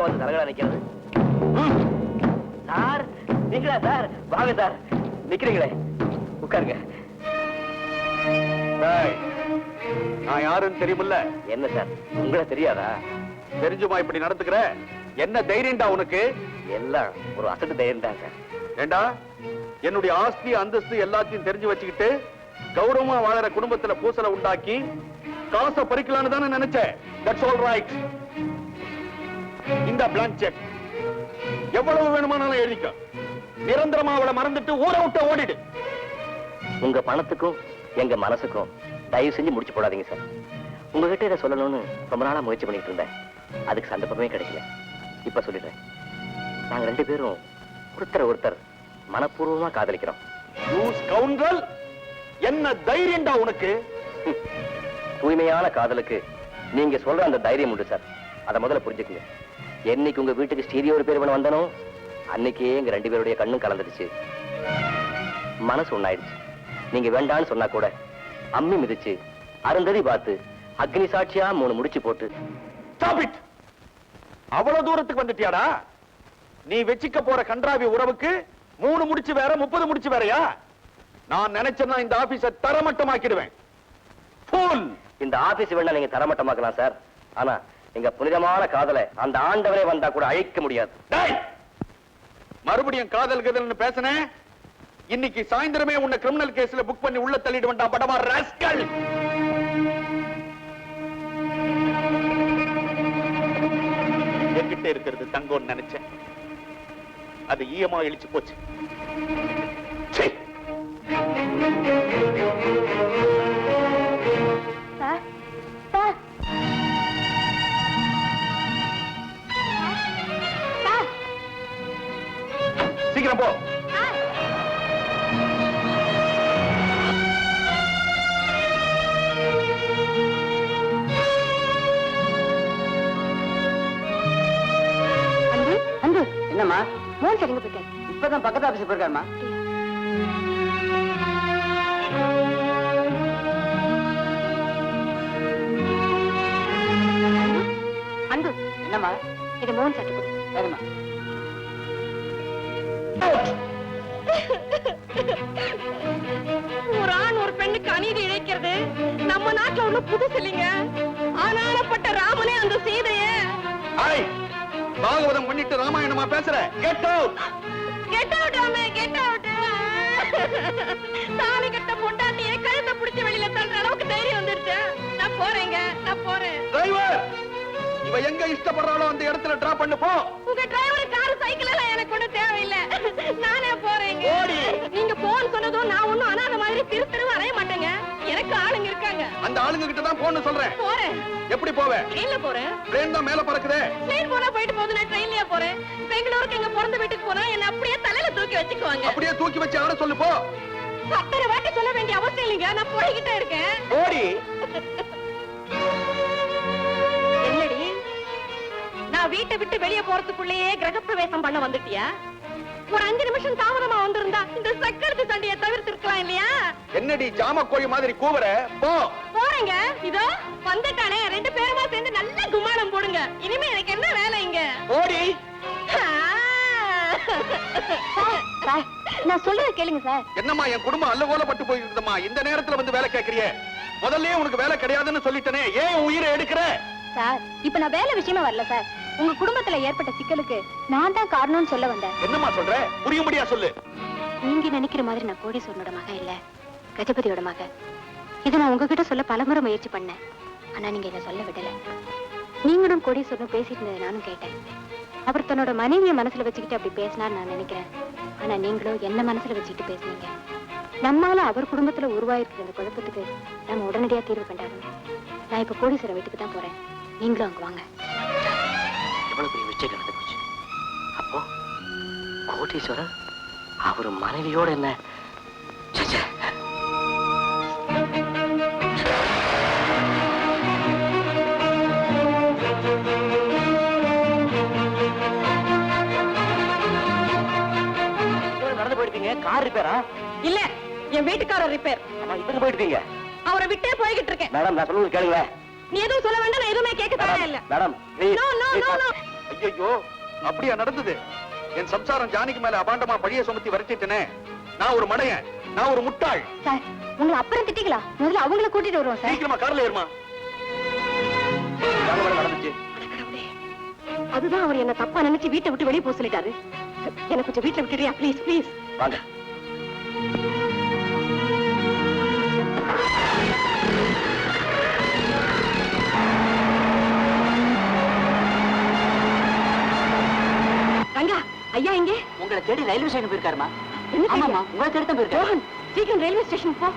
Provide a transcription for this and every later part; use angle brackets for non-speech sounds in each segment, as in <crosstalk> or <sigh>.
எதுக்க வந்து தரகடா நிக்கிறது. சார் நீங்களா சார். வாங்க சார். நிக்கிறீங்களே. உட்காருங்க. நான் யாருன்னு தெரியுமில்ல? என்ன சார்? உங்களை தெரியாதா? தெரிஞ்சுமா இப்படி நடத்துக்கிற என்ன தைரியம்டா உனக்கு? எல்லாம் ஒரு அசட்டு தைரியம் சார். ஏண்டா? என்னுடைய ஆஸ்தி அந்தஸ்து எல்லாத்தையும் தெரிஞ்சு வச்சுக்கிட்டு கௌரவமா வாழற குடும்பத்துல பூசலை உண்டாக்கி காசை பறிக்கலான்னு தானே நினைச்சேன் தட்ஸ் ஆல் ரைட் இந்த பிளாங்க் செக் எவ்வளவு வேணுமானாலும் எழுதிக்க. நிரந்தரமா அவளை மறந்துட்டு ஊரை விட்டு ஓடிடு. உங்க பணத்துக்கும் எங்க மனசுக்கும் தயவு செஞ்சு முடிச்சு போடாதீங்க சார். உங்ககிட்ட இதை சொல்லணும்னு ரொம்ப நாளா முயற்சி பண்ணிட்டு இருந்தேன். அதுக்கு சந்தர்ப்பமே கிடைக்கல. இப்ப சொல்லிடுறேன். நாங்க ரெண்டு பேரும் ஒருத்தர் ஒருத்தர் மனப்பூர்வமா காதலிக்கிறோம். என்ன தைரியம்டா உனக்கு? தூய்மையான காதலுக்கு நீங்க சொல்ற அந்த தைரியம் உண்டு சார். அதை முதல்ல புரிஞ்சுக்குங்க. என்னைக்கு உங்க வீட்டுக்கு ஸ்டீரியோ ஒரு பேர் வந்தனோ அன்னைக்கே எங்க ரெண்டு பேருடைய கண்ணும் கலந்துடுச்சு. மனசு ஒண்ணாயிடுச்சு. நீங்க வேண்டான்னு சொன்னா கூட அம்மி மிதிச்சு அருந்ததி பார்த்து அக்னி சாட்சியா மூணு முடிச்சு போட்டு! அவ்வளவு தூரத்துக்கு வந்துட்டியாடா? நீ வெச்சிக்க போற கன்றாவி உறவுக்கு மூணு முடிச்சு வேற முப்பது முடிச்சு வேறயா? நான் நினைச்சேன்னா இந்த ஆபீஸ தரமட்டமாக்கிடுவேன்! இந்த ஆபீஸ் வேணா நீங்க தரமட்டமாக்கலாம் சார். ஆனா எங்க புனிதமான காதலை அந்த ஆண்டவரே வந்தா கூட அழிக்க முடியாது. மறுபடியும் காதல் கதல்னு பேசினேன் இன்னைக்கு சாயந்தரமே உன்னை கிரிமினல் கேஸ்ல புக் பண்ணி உள்ள தள்ளிடுவேன்டா படமா ராஸ்கல் என்கிட்ட இருக்கிறது தங்கம்னு நினைச்சேன். அது ஈயமா இழிச்சு போச்சு. என்னம்மா மோகன் சரிங்க போயிட்டேன். இப்பதான் பக்கத்து ஆபீஸ் போயிருக்காருமா அன்பு என்னம்மா? இது மோகன் சட்டை கொடு. சரிம்மா ஒரு ஆண் ஒரு பெண்ணுக்கு அநீதி இழைக்கிறது. நம்ம நாட்டுல ஒண்ணு புதுசு இல்லைங்க. ஆனாலப்பட்ட ராமனே அந்த சீதைய. பாகவதம் பண்ணிட்டு ராமாயணமா பேசுற. கெட் அவுட் கெட் அவுட் ஆமே கெட் அவுட் தாலி கட்ட பொண்டாட்டியே கழுத்தை பிடிச்சி வெளியில தள்ளுற அளவுக்கு தைரியம் வந்துருச்சு. நான் போறேங்க நான் போறேன். டிரைவர் இவ எங்க இஷ்டப்படுறாளோ அந்த இடத்துல டிராப் பண்ணு போ. உங்க டிரைவர் கார் சைக்கிள் எல்லாம் எனக்கு ஒண்ணும் தேவையில்லை. இருக்காங்க அந்த ஆளுங்க கிட்ட தான் போன்னு சொல்றேன். போறேன். எப்படி போவ? ட்ரெயின்ல போறேன். ட்ரெயின் தான் மேல பறக்குதே. ட்ரெயின் போனா போயிட்டு போகுது நான் ட்ரெயின்லயே போறேன். பெங்களூருக்கு எங்க பிறந்த வீட்டுக்கு போனா என்ன அப்படியே தலையில தூக்கி வச்சுக்குவாங்க. அப்படியே தூக்கி வச்சு ஆட சொல்லு போ. அத்தனை வாட்டி சொல்ல வேண்டிய அவசியம் இல்லைங்க. நான் போய்கிட்டே இருக்கேன். ஓடி என்னடி? நான் வீட்டை விட்டு வெளியே போறதுக்குள்ளேயே கிரகப்பிரவேசம் பண்ண வந்துட்டியா? ஒரு அஞ்சு நிமிஷம் தாமதமா வந்திருந்தா இந்த சக்கரத்து சண்டையை தவிர்த்திருக்கலாம் இல்லையா? என்னடி ஜாம கோழி மாதிரி கூவுற? போ. போறேங்க. இதோ வந்துட்டானே. ரெண்டு பேருமா சேர்ந்து நல்ல குமானம் போடுங்க. இனிமே எனக்கு என்ன வேலை இங்க? ஓடி நான் சொல்றத கேளுங்க சார். என்னம்மா என் குடும்பம் அல்லகோலப்பட்டு போயிருக்குதம்மா இந்த நேரத்துல வந்து வேலை கேக்குறிய. முதல்லயே உனக்கு வேலை கிடையாதுன்னு சொல்லிட்டனே. ஏன் உயிரை எடுக்கிற? சார் இப்ப நான் வேலை விஷயமா வரல சார். உங்க குடும்பத்துல ஏற்பட்ட சிக்கலுக்கு நான் தான் காரணம்னு சொல்ல வந்தேன். என்னம்மா சொல்ற? புரியும்படியா சொல்லு. நீங்க நினைக்கிற மாதிரி நான் கோடீஸ்வரனோட மகன் இல்ல கஜபதியோட மகன். இதை நான் உங்ககிட்ட சொல்ல பலமுறை முயற்சி பண்ணேன். ஆனா நீங்க என்ன சொல்ல விடல. நீங்களும் கோடீஸ்வரனும் பேசிட்டு இருந்ததை நானும் கேட்டேன். அவர் தன்னோட மனைவியை மனசுல வச்சுக்கிட்டு அப்படி பேசினார் நான் நினைக்கிறேன். ஆனா நீங்களும் என்ன மனசுல வச்சுக்கிட்டு பேசுனீங்க? நம்மால அவர் குடும்பத்துல உருவாயிருக்கிற இந்த குழப்பத்துக்கு நாம உடனடியா தீர்வு கண்டாகணும். நான் இப்ப கோடீஸ்வரன் வீட்டுக்கு தான் போறேன். நீங்களும் அங்க வாங்க. எவ்வளவு பெரிய மிஸ்டேக் நடந்து போச்சு அப்போ கோட்டீஸ்வரர் அவர் மனைவியோட என்ன? ச்சே, ச்சே. எவ்வளவு நடந்து போயிட்டீங்க? கார் ரிப்பேரா? இல்ல என் வீட்டுக்காரர் ரிப்பேர். இப்ப போயிட்டீங்க? அவரை விட்டே போய்கிட்டு இருக்கேன். மேடம் நான் நீ எதுவும் சொல்ல வேண்டாம் நான் எதுவுமே கேட்க தயாரா இல்ல. மேடம் நோ நோ நோ ஐயோ அப்படியா நடந்தது? என் சம்சாரம் ஜானிக்கு மேல அபாண்டமா பழிய சுமத்தி விரட்டிட்டனே. நான் ஒரு மடையன் நான் ஒரு முட்டாள். சார் உங்களை அப்புறம் திட்டிக்கலாம் முதல்ல அவங்கள கூட்டிட்டு வருவோம் சார். சீக்கிரமா கார்ல ஏறுமா. என்ன நடந்துச்சு. அதுதான் அவர் என்ன தப்பா நினைச்சு வீட்டை விட்டு வெளியே போக சொல்லிட்டாரு. எனக்கு கொஞ்சம் வீட்டுல விட்டுறியா? ப்ளீஸ் ப்ளீஸ் வாங்க. ஐயா எங்கே? உங்களை தேடி ரயில்வே ஸ்டேஷன் போயிருக்காருமா? ஆமாமா உங்களை தேடி தான் போயிருக்காரு சீக்கிரம் ரயில்வே ஸ்டேஷன் போ.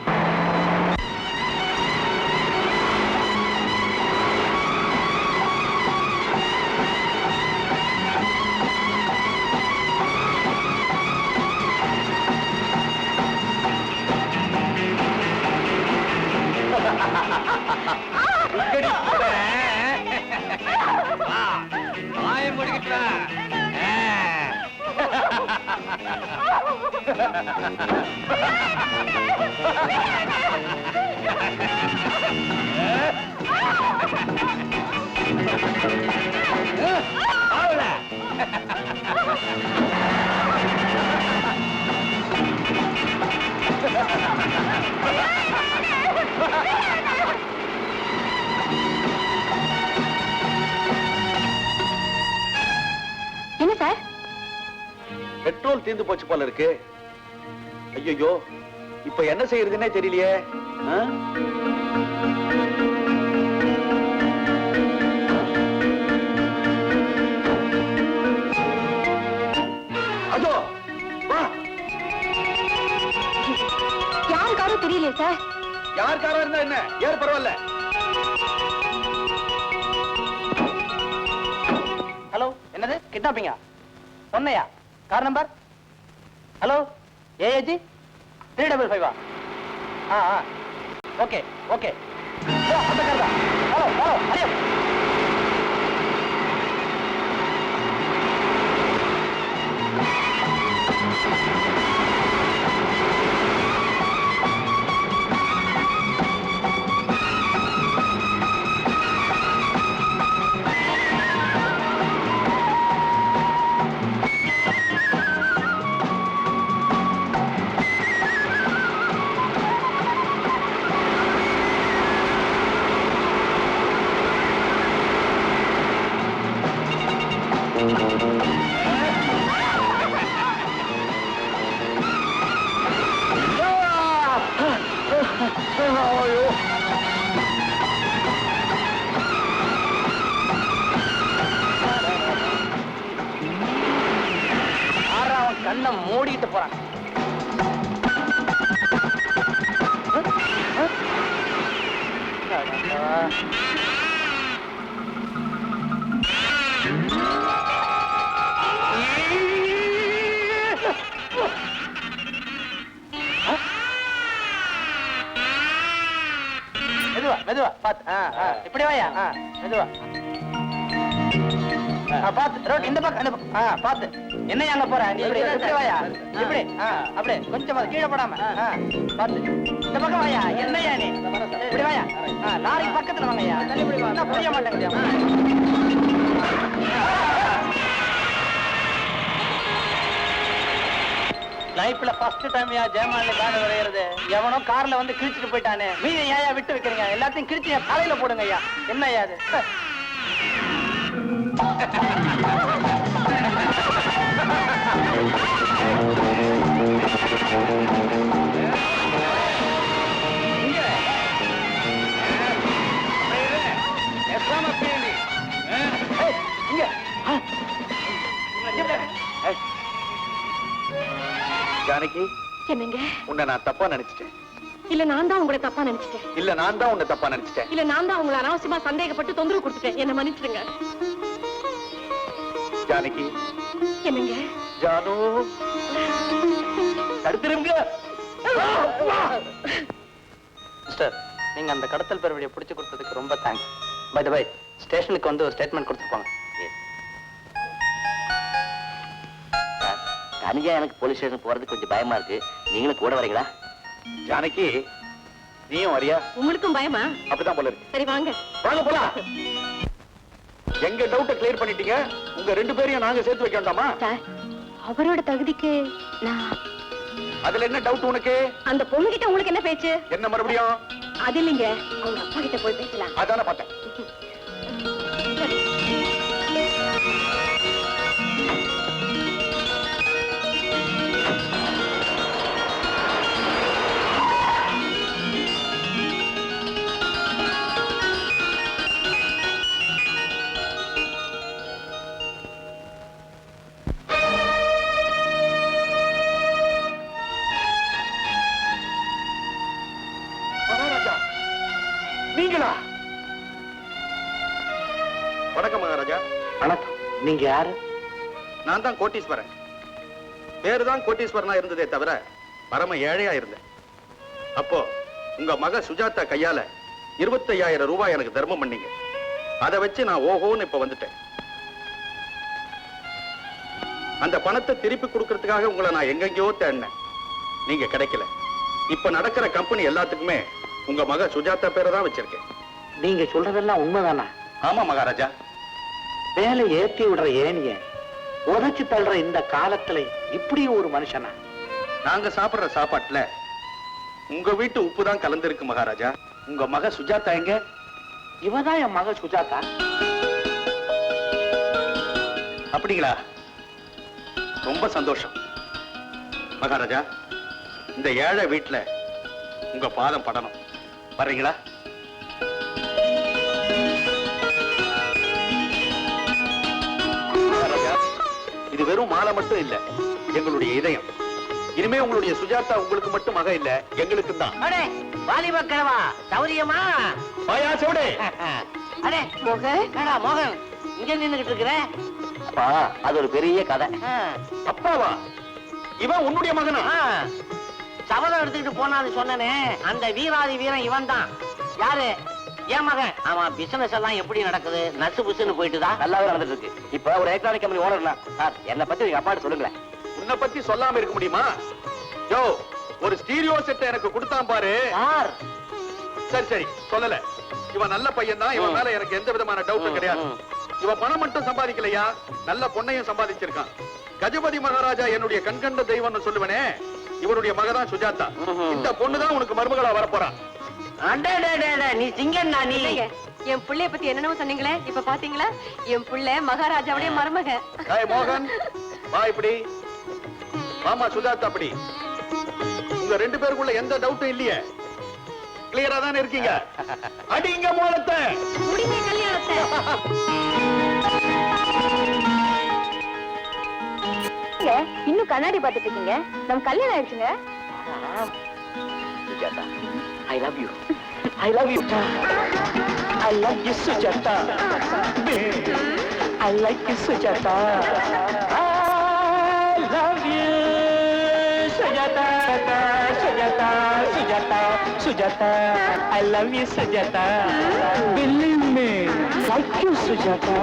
தீர்ந்து போச்சு போல இருக்கு. ஐயோ இப்ப என்ன செய்யறதுன்னே தெரியலையே? அதோ வா. யாருக்காரோ தெரியலையே சார். யார் காரா இருந்தா என்ன? ஏறு பரவாயில்ல? ஹலோ என்னது? கிட்னாப்பிங்கா? சொன்னையா car number? Hello AAG three double ஃபைவா ஆ ஆ ஓகே ஓகே அந்த கார் தான் ஹலோ ஹலோ ஹலோ மூடிக்கிட்டு மெதுவா மெதுவா பாத்து. இப்படி வாயா? மெதுவா. பாத்து. ரோட் இந்த பக்கம் இந்த பக்கம். பாத்து. என்ன அங்க போற? நீ இப்படி இப்படி வாயா? இப்படி அப்படியே கொஞ்சம் கீழே போடாம. ஆ பாத்து இந்த பக்கம் வாயா என்னையா நீ? இப்படி வாயா. லாரி பக்கத்துல வாங்கய்யா புரிய மாட்டேங்குது லைஃப்ல ஃபர்ஸ்ட் டைம் யா ஜெயமாலினி காடு வரைகிறது. எவனோ கார்ல வந்து கிழிச்சிட்டு போயிட்டானே. மீதி ஏயா விட்டு வைக்கிறீங்க. எல்லாத்தையும் கிழிச்சு என் தலையில போடுங்க ஐயா. என்ன ஐயா அது? <laughs> ஜானகி என்னங்க? உன்னை நான் தப்பா நினைச்சிட்டேன். இல்ல நான் தான் உங்களை தப்பா நினைச்சிட்டேன். இல்ல நான் தான் உன்னை தப்பா நினைச்சிட்டேன். இல்ல நான் தான் உங்களை அனாவசியமா சந்தேகப்பட்டு தொந்தரவு கொடுத்துட்டேன். என்ன மன்னிச்சிடுங்க. ஜானகி. என்னங்க? ஜானு. தடுத்துருங்க மிஸ்டர் நீங்க அந்த கடத்தல் பெருவழியை பிடிச்சு கொடுத்ததுக்கு ரொம்ப தேங்க்ஸ் பை த பை ஸ்டேஷனுக்கு வந்து ஒரு ஸ்டேட்மெண்ட் கொடுத்துருப்பாங்க. தனியா எனக்கு போலீஸ் ஸ்டேஷன் போறதுக்கு கொஞ்சம் பயமா இருக்கு. நீங்களும் கூட வரீங்களா? ஜானகி நீயும் வரியா? உங்களுக்கும் பயமா? அப்படிதான் போல இருக்கு. சரி வாங்க. வாங்க போலாம். எங்க டவுட்ட கிளியர் பண்ணிட்டீங்க? உங்க ரெண்டு பேரையும் நாங்க சேர்த்து வைக்க வேண்டாமா? சார் அவரோட தகுதிக்கு நான் அதுல என்ன டவுட் உனக்கு? அந்த பொண்ணு கிட்ட உங்களுக்கு என்ன பேச்சு? என்ன மறுபடியும்? அது இல்லைங்க. அவங்க அப்பா கிட்ட போய் பேசலாம். அதான பார்த்தேன். <laughs> நீங்க யாரு? நான் தான் கோட்டீஸ்வரன். பேரு தான் கோட்டீஸ்வரனா இருந்ததே தவிர பரம ஏழையா இருந்தேன். அப்போ உங்க மக சுஜாதா கையால இருபத்தையாயிரம் ரூபாய் எனக்கு தர்மம் பண்ணீங்க. அதை வச்சு நான் ஓஹோன்னு இப்ப வந்துட்டேன். அந்த பணத்தை திருப்பி கொடுக்கறதுக்காக உங்களை நான் எங்கெங்கயோ தேடினேன். நீங்க கிடைக்கல. இப்ப நடக்கிற கம்பெனி எல்லாத்துக்குமே உங்க மக சுஜாதா பேரை தான் வச்சிருக்கேன். நீங்க சொல்றதெல்லாம் உண்மைதானா? ஆமா மகாராஜா. வேலை ஏத்தி விடுற ஏனிய உதைச்சு தள்ளுற இந்த காலத்துல இப்படி ஒரு மனுஷனா? நாங்க சாப்பிடுற சாப்பாட்டுல உங்க வீட்டு உப்பு தான் கலந்திருக்கு மகாராஜா. உங்க மக சுஜாதா எங்க? இவதான் என் மக சுஜாதா. அப்படிங்களா? ரொம்ப சந்தோஷம். மகாராஜா இந்த ஏழை வீட்டுல உங்க பாதம் படணும். வர்றீங்களா? வெறும் மாலை மட்டும் இல்ல. எங்களுடைய இதயம். இனிமே உங்களுடைய சுஜாதா உங்களுக்கு மட்டும் மக இல்ல எங்களுக்கு தான். அடே வாலிப கிழவா சௌரியமா? வாயா செவடே அடே மோகன்? என்னடா மோகன்? இங்க நின்னுகிட்டு இருக்கிற? அப்பா அது ஒரு பெரிய கதை. அப்பாவா? இவன் உன்னுடைய மகனா. சபதம் எடுத்துக்கிட்டு போனான்னு சொன்னனே அந்த வீராதி வீரன் இவன் தான் யாரு? என் மகன்? அவன் பிசினஸ் எல்லாம் எப்படி நடக்குது? நசு புசுன்னு போயிட்டுதா? நல்லாவே நடந்துட்டு இருக்கு இப்ப ஒரு எலக்ட்ரானிக் கம்பெனி ஓனர்னா சார் என்னை பத்தி எங்க அப்பாட்ட சொல்லுங்களேன். உன்னை பத்தி சொல்லாம இருக்க முடியுமா? யோ ஒரு ஸ்டீரியோ செட்டை எனக்கு கொடுத்தான் பாரு. யார் சரி சரி சொல்லல. இவன் நல்ல பையன் தான் இவன் மேல எனக்கு எந்த விதமான டவுட்டும் கிடையாது. இவன் பணம் மட்டும் சம்பாதிக்கலையா? நல்ல பொண்ணையும் சம்பாதிச்சிருக்கான். கஜபதி மகாராஜா என்னுடைய கண்கண்ட தெய்வம்னு சொல்லுவனே இவருடைய மகதான் சுஜாதா. இந்த பொண்ணுதான் உனக்கு மருமகளா வரப்போறா. அடடடட, நீ சிங்கண்ணா நீ. என் புள்ளைய பத்தி என்னென்னமோ சொன்னீங்களே இப்ப பாத்தீங்களா? என் புள்ள மகாராஜாவுடைய மருமக. ஹாய் மோகன் வா இப்படி. ஆமா சுஜாதா அப்படி. உங்க ரெண்டு பேருக்குள்ள எந்த டவுட்டும் இல்லையே. கிளியரா தானே இருக்கீங்க? அடிங்க மூலத்தை. முடிங்க கல்யாணத்தை. இன்னும் கண்ணாடி பாத்துட்டு இருக்கீங்க? நம்ம கல்யாணம் ஆயிடுச்சுங்க. Sujatha I love you I love you I love you Sujatha I like you Sujatha I love you Sujatha Sujatha Sujatha Sujatha I love you Sujatha believe me like you Sujatha